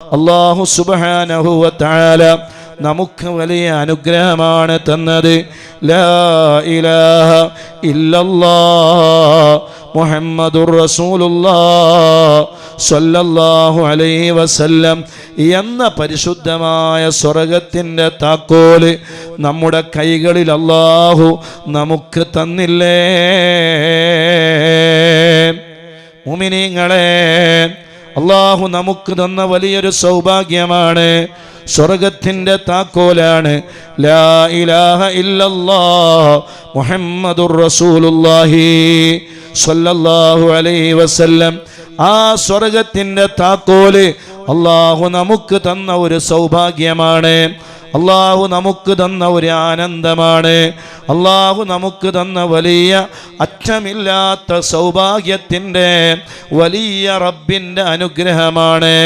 അള്ളാഹു സുബാനഹുല നമുക്ക് വലിയ അനുഗ്രഹമാണ് തന്നത്. മുഹമ്മദുർ അലൈഹി വസല്ലം എന്ന പരിശുദ്ധമായ സ്വർഗത്തിന്റെ താക്കോൽ നമ്മുടെ കൈകളിൽ അള്ളാഹു നമുക്ക് തന്നില്ലേ? മുമിനിങ്ങളെ അള്ളാഹു നമുക്ക് തന്ന വലിയൊരു സൗഭാഗ്യമാണ്. സ്വർഗത്തിന്റെ താക്കോലാണ്. ലാ ഇലാഹ മുഹമ്മദുർ അലൈഹി വസല്ലം. ആ സ്വർഗത്തിന്റെ താക്കോൽ അള്ളാഹു നമുക്ക് തന്ന ഒരു സൗഭാഗ്യമാണ്. അള്ളാഹു നമുക്ക് തന്ന ഒരു ആനന്ദമാണ്. അള്ളാഹു നമുക്ക് തന്ന വലിയ അറ്റമില്ലാത്ത സൗഭാഗ്യത്തിന്റെ വലിയ റബ്ബിന്റെ അനുഗ്രഹമാണ്.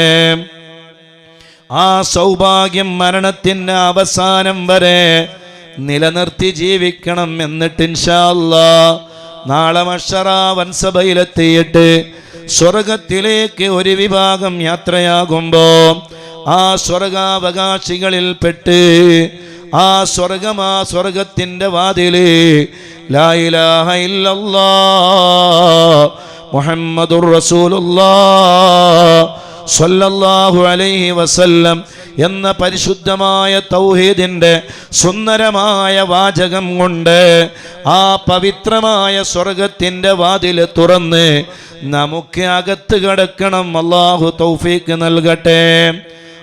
ആ സൗഭാഗ്യം മരണത്തിന്റെ അവസാനം വരെ നിലനിർത്തി ജീവിക്കണം എന്നിട്ട് ഇൻഷാല്ല നാളെ മഷറ വൻസഭയിലെത്തിയിട്ട് സ്വർഗത്തിലേക്ക് ഒരു വിഭാഗം യാത്രയാകുമ്പോൾ ആ സ്വർഗാവകാശികളിൽ പെട്ട് ആ സ്വർഗം ആ സ്വർഗത്തിന്റെ വാതിൽ ലാ ഇലാഹ ഇല്ലല്ലാ മുഹമ്മദുർ റസൂലുള്ളാ സ്വല്ലല്ലാഹു അലൈഹി വസല്ലം എന്ന പരിശുദ്ധമായ തൗഹീദിന്റെ സുന്ദരമായ വാചകം കൊണ്ട് ആ പവിത്രമായ സ്വർഗത്തിന്റെ വാതിൽ തുറന്ന് നമുക്ക് അകത്ത് കിടക്കണം. അള്ളാഹു തൗഫീക്ക് നൽകട്ടെ.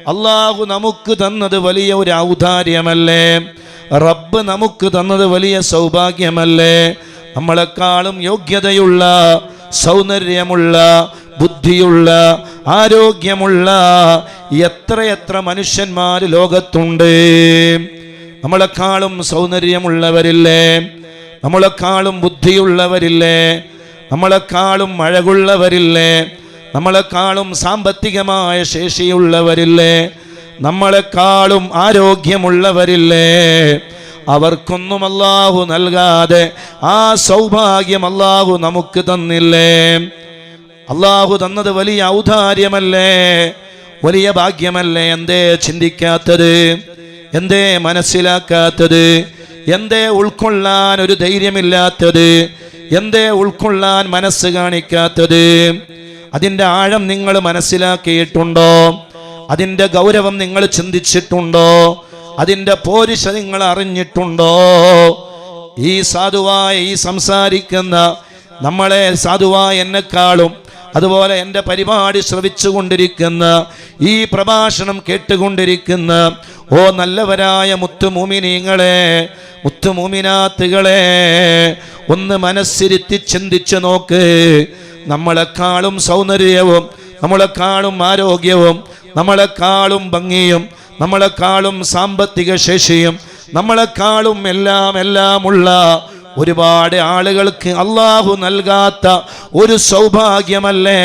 അള്ളാഹു നമുക്ക് തന്നത് വലിയ ഒരു ഔദാര്യമല്ലേ? റബ്ബ് നമുക്ക് തന്നത് വലിയ സൗഭാഗ്യമല്ലേ? നമ്മളെക്കാളും യോഗ്യതയുള്ള സൗന്ദര്യമുള്ള ബുദ്ധിയുള്ള ആരോഗ്യമുള്ള എത്രയെത്ര മനുഷ്യന്മാർ ലോകത്തുണ്ട്. നമ്മളെക്കാളും സൗന്ദര്യമുള്ളവരില്ലേ? നമ്മളെക്കാളും ബുദ്ധിയുള്ളവരില്ലേ? നമ്മളെക്കാളും അഴകുള്ളവരില്ലേ? നമ്മളെക്കാളും സാമ്പത്തികമായ ശേഷിയുള്ളവരില്ലേ? നമ്മളെക്കാളും ആരോഗ്യമുള്ളവരില്ലേ? അവർക്കൊന്നും അല്ലാഹു നൽകാതെ ആ സൗഭാഗ്യം അല്ലാഹു നമുക്ക് തന്നില്ലേ? അള്ളാഹു തന്നത് വലിയ ഔദാര്യമല്ലേ? വലിയ ഭാഗ്യമല്ലേ എന്തേ ചിന്തിക്കാത്തത്? എന്തേ മനസ്സിലാക്കാത്തത്? എന്തേ ഉൾക്കൊള്ളാൻ ഒരു ധൈര്യമില്ലാത്തത്? എന്തേ ഉൾക്കൊള്ളാൻ മനസ്സ് കാണിക്കാത്തത്? അതിന്റെ ആഴം നിങ്ങൾ മനസ്സിലാക്കിയിട്ടുണ്ടോ? അതിന്റെ ഗൗരവം നിങ്ങൾ ചിന്തിച്ചിട്ടുണ്ടോ? അതിന്റെ പോരിശ നിങ്ങൾ അറിഞ്ഞിട്ടുണ്ടോ? ഈ സാധുവായ ഈ സംസാരിക്കുന്ന നമ്മളെ സാധുവായ എന്നെക്കാളും അതുപോലെ എന്റെ പരിപാടി ശ്രവിച്ചുകൊണ്ടിരിക്കുന്ന ഈ പ്രഭാഷണം കേട്ടുകൊണ്ടിരിക്കുന്ന ഓ നല്ലവരായ മുത്തുമൂമിനീങ്ങളെ മുത്തുമൂമിനാത്തുകളെ ഒന്ന് മനസ്സിരുത്തി ചിന്തിച്ചു നോക്ക്. നമ്മളെക്കാളും സൗന്ദര്യവും നമ്മളെക്കാളും ആരോഗ്യവും നമ്മളെക്കാളും ഭംഗിയും നമ്മളെക്കാളും സാമ്പത്തിക ശേഷിയും നമ്മളെക്കാളും എല്ലാം എല്ലാമുള്ള ഒരുപാട് ആളുകൾക്ക് അള്ളാഹു നൽകാത്ത ഒരു സൗഭാഗ്യമല്ലേ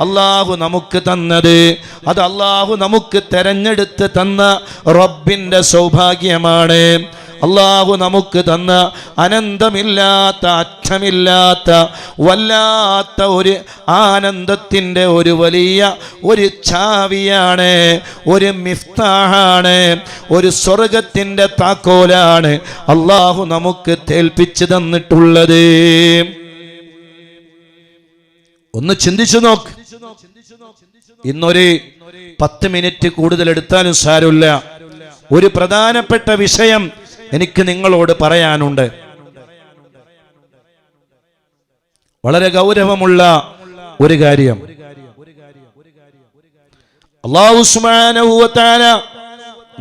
അള്ളാഹു നമുക്ക് തന്നത്? അത് അള്ളാഹു നമുക്ക് തെരഞ്ഞെടുത്ത് തന്ന റബ്ബിന്റെ സൗഭാഗ്യമാണ്. അള്ളാഹു നമുക്ക് തന്ന അനന്തമില്ലാത്ത അറ്റമില്ലാത്ത വല്ലാത്ത ഒരു ആനന്ദത്തിന്റെ ഒരു വലിയ ഒരു ചാവിയാണ് ഒരു മിഫ്താഹാണ് ഒരു സ്വർഗത്തിന്റെ താക്കോലാണ് അള്ളാഹു നമുക്ക് തേൽപ്പിച്ചു തന്നിട്ടുള്ളത്. ഒന്ന് ചിന്തിച്ചു നോക്ക്. ഇന്നൊരു പത്ത് മിനിറ്റ് കൂടുതൽ എടുത്താലും സാരമില്ല. ഒരു പ്രധാനപ്പെട്ട വിഷയം എനിക്ക് നിങ്ങളോട് പറയാനുണ്ട്. വളരെ ഗൗരവമുള്ള ഒരു കാര്യം. അള്ളാഹുസ്മാനഹുവത്താന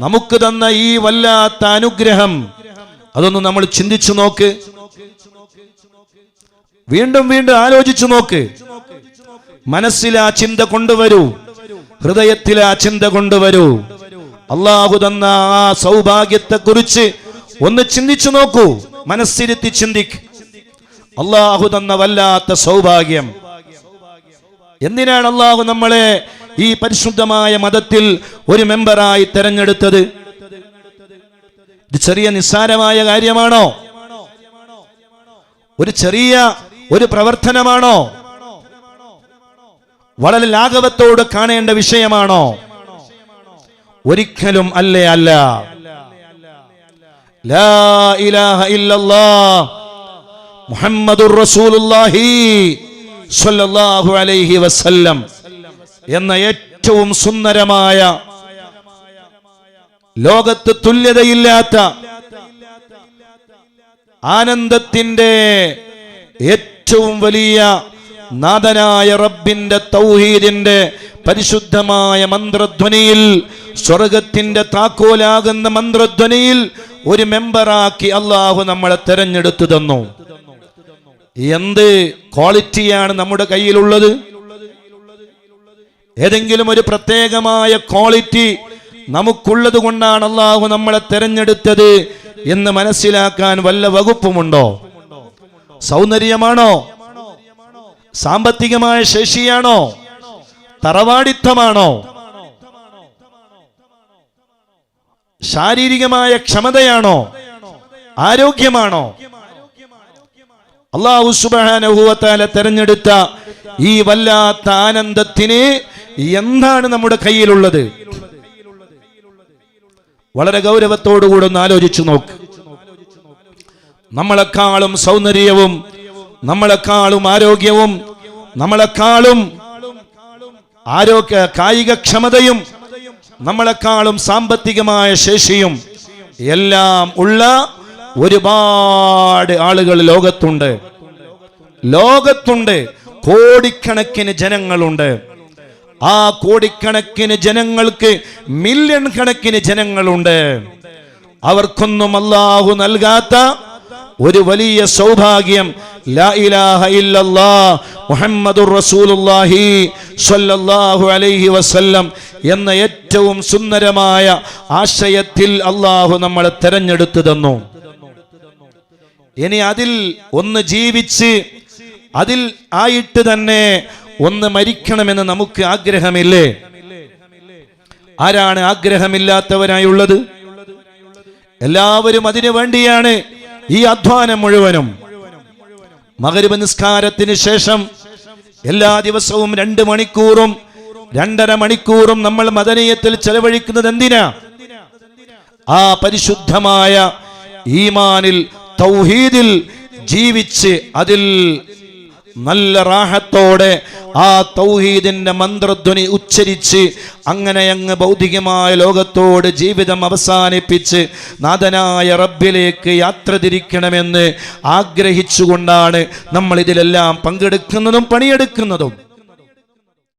നമുക്ക് തന്ന ഈ വല്ലാത്ത അനുഗ്രഹം അതൊന്ന് നമ്മൾ ചിന്തിച്ചു നോക്ക്. വീണ്ടും വീണ്ടും ആലോചിച്ചു നോക്ക്. മനസ്സിൽ ആ ചിന്ത കൊണ്ടുവരൂ. ഹൃദയത്തിൽ ആ ചിന്ത കൊണ്ടുവരൂ. അള്ളാഹു തന്ന ആ സൗഭാഗ്യത്തെ കുറിച്ച് ഒന്ന് ചിന്തിച്ചു നോക്കൂ. മനസ്സിരുത്തി ചിന്തിക്ക്. അള്ളാഹു തന്ന വല്ലാത്ത സൗഭാഗ്യം. എന്തിനാണ് അള്ളാഹു നമ്മളെ ഈ പരിശുദ്ധമായ മതത്തിൽ ഒരു മെമ്പറായി തെരഞ്ഞെടുത്തത്? ഇത് ചെറിയ നിസ്സാരമായ കാര്യമാണോ? ഒരു ചെറിയ ഒരു പ്രവർത്തനമാണോ? വളരെ ലാഘവത്തോട് കാണേണ്ട വിഷയമാണോ? ഒരിക്കലും അല്ലേ അല്ല. മുഹമ്മദുർ റസൂലുള്ളാഹി സ്വല്ലല്ലാഹു അലൈഹി വസല്ലം എന്ന ഏറ്റവും സുന്ദരമായ ലോകത്ത് തുല്യതയില്ലാത്ത ആനന്ദത്തിന്റെ ഏറ്റവും വലിയ നാഥനായ റബ്ബിന്റെ തൗഹീദിന്റെ പരിശുദ്ധമായ മന്ത്രധ്വനിയിൽ സ്വർഗത്തിന്റെ താക്കോലാകുന്ന മന്ത്രധ്വനിയിൽ ഒരു മെമ്പറാക്കി അള്ളാഹു നമ്മളെ തെരഞ്ഞെടുത്തു തന്നു. എന്ത് ക്വാളിറ്റിയാണ് നമ്മുടെ കയ്യിലുള്ളത്? ഏതെങ്കിലും ഒരു പ്രത്യേകമായ ക്വാളിറ്റി നമുക്കുള്ളത് കൊണ്ടാണ് അള്ളാഹു നമ്മളെ തെരഞ്ഞെടുത്തത് എന്ന് മനസ്സിലാക്കാൻ വല്ല വകുപ്പുമുണ്ടോ? സൗന്ദര്യമാണോ? സാമ്പത്തികമായ ശേഷിയാണോ? തറവാടിത്തമാണോ? ശാരീരികമായ ക്ഷമതയാണോ? ആരോഗ്യമാണോ? അള്ളാഹു സുബാനുഭവത്താലെ തെരഞ്ഞെടുത്ത ഈ വല്ലാത്ത ആനന്ദത്തിന് എന്താണ് നമ്മുടെ കയ്യിലുള്ളത്? വളരെ ഗൗരവത്തോടുകൂടെ ഒന്ന് ആലോചിച്ചു നോക്ക്. നമ്മളെക്കാളും സൗന്ദര്യവും നമ്മളെക്കാളും ആരോഗ്യവും നമ്മളെക്കാളും ആരോഗ്യ കായികക്ഷമതയും നമ്മളെക്കാളും സാമ്പത്തികമായ ശേഷിയും എല്ലാം ഉള്ള ഒരുപാട് ആളുകൾ ലോകത്തുണ്ട്. ലോകത്തുണ്ട്. കോടിക്കണക്കിന് ജനങ്ങളുണ്ട്. ആ കോടിക്കണക്കിന് ജനങ്ങൾക്ക് മില്യൺ കണക്കിന് ജനങ്ങളുണ്ട്. അവർക്കൊന്നും അല്ലാഹു നൽകാത്ത ഒരു വലിയ സൗഭാഗ്യം. ലാ ഇലാഹ ഇല്ലല്ലാ റസൂലുള്ളാഹി സ്വല്ലല്ലാഹു അലൈഹി വസല്ലം എന്ന ഏറ്റവും സുന്ദരമായ ആശയത്തിൽ അള്ളാഹു നമ്മളെ തെരഞ്ഞെടുത്തു തന്നു. ഇനി അതിൽ ഒന്ന് ജീവിച്ച് അതിൽ ആയിട്ട് തന്നെ ഒന്ന് മരിക്കണമെന്ന് നമുക്ക് ആഗ്രഹമില്ലേ? ആരാണ് ആഗ്രഹമില്ലാത്തവരായുള്ളത്? എല്ലാവരും അതിനു വേണ്ടിയാണ് ഈ അധ്വാനം മുഴുവനും മകരുവ നിസ്കാരത്തിന് ശേഷം എല്ലാ ദിവസവും രണ്ട് മണിക്കൂറും രണ്ടര മണിക്കൂറും നമ്മൾ മദനീയത്തിൽ ചെലവഴിക്കുന്നത് എന്തിനാ? ആ പരിശുദ്ധമായ ഈമാനിൽ തൗഹീദിൽ ജീവിച്ച് അതിൽ നല്ല റാഹത്തോടെ ആ തൗഹീദിന്റെ മന്ത്രധ്വനി ഉച്ചരിച്ച് അങ്ങനെ അങ്ങ് ഭൗതികമായ ലോകത്തോട് ജീവിതം അവസാനിപ്പിച്ച് നാഥനായ റബ്ബിലേക്ക് യാത്ര തിരിക്കണമെന്ന് ആഗ്രഹിച്ചുകൊണ്ടാണ് നമ്മൾ ഇതിലെല്ലാം പങ്കെടുക്കുന്നതും പണിയെടുക്കുന്നതും.